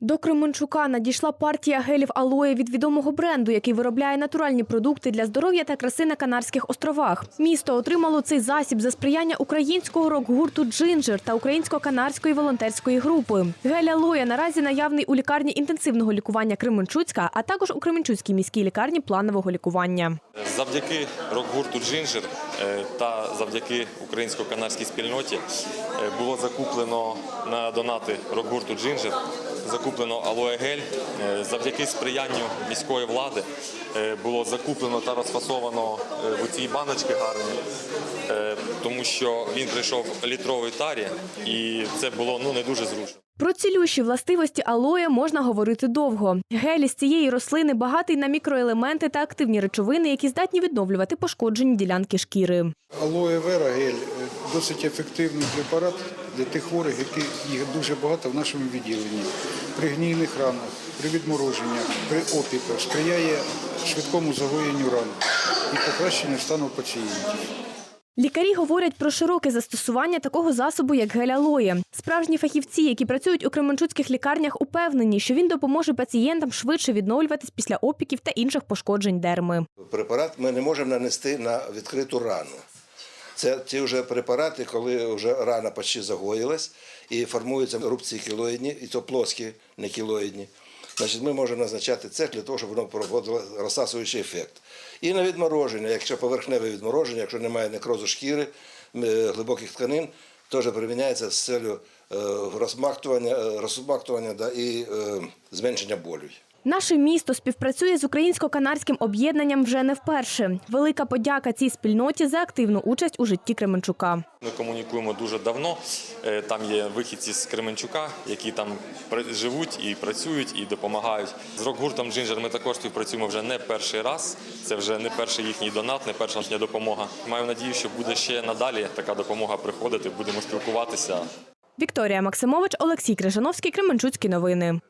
До Кременчука надійшла партія гелів алоє від відомого бренду, який виробляє натуральні продукти для здоров'я та краси на Канарських островах. Місто отримало цей засіб за сприяння українського рок-гурту Джинджер та українсько-канарської волонтерської групи. Гель алоє наразі наявний у лікарні інтенсивного лікування Кременчуцька, а також у Кременчуцькій міській лікарні планового лікування. Завдяки рок-гурту Джинджер е, та завдяки українсько-канадській спільноті е, було закуплено на донати рок-гурту Джинджер. Закуплено алоегель. Е, Завдяки сприянню міської влади е, було закуплено та розфасовано е, в цій баночки гарні, тому що він прийшов в літровій тарі, і це було ну не дуже зручно. Про цілющі властивості алоє можна говорити довго. Гель із цієї рослини багатий на мікроелементи та активні речовини, які здатні відновлювати пошкоджені ділянки шкіри. Алоє вера гель е, досить ефективний препарат для тих хворих, яких їх дуже багато в нашому відділенні. При гнійних ранах, при відмороженнях, при опіках сприяє швидкому загоєнню ран і покращенню стану пацієнтів. Лікарі говорять про широке застосування такого засобу, як гель алоє. Справжні фахівці, які працюють у кременчуцьких лікарнях, упевнені, що він допоможе пацієнтам швидше відновлюватись після опіків та інших пошкоджень дерми. препарат ми не можемо нанести на відкриту рану. Це ті вже препарати, коли вже рана почти загоїлась і формуються рубці кілоїдні, і то плоскі, не кілоїдні. Значить, ми можемо назначати це для того, щоб воно проводило розсасуючий ефект. І на відмороження, якщо поверхневе відмороження, якщо немає некрозу шкіри, е, глибоких тканин, теж приміняється з целью розмахтування, е, розмактування да, і е, зменшення болю. Наше місто співпрацює з українсько-канарським об'єднанням вже не вперше. Велика подяка цій спільноті за активну участь у житті Кременчука. Ми комунікуємо дуже давно. Е, Там є вихідці з Кременчука, які там живуть і працюють, і допомагають. З рок-гуртом Джинджер ми також співпрацюємо вже не перший раз. Це вже не перший їхній донат, не перша їхня допомога. Маю надію, що буде ще надалі така допомога приходити. Будемо спілкуватися. Вікторія Максимович, Олексій Крижановський, Кременчуцькі новини.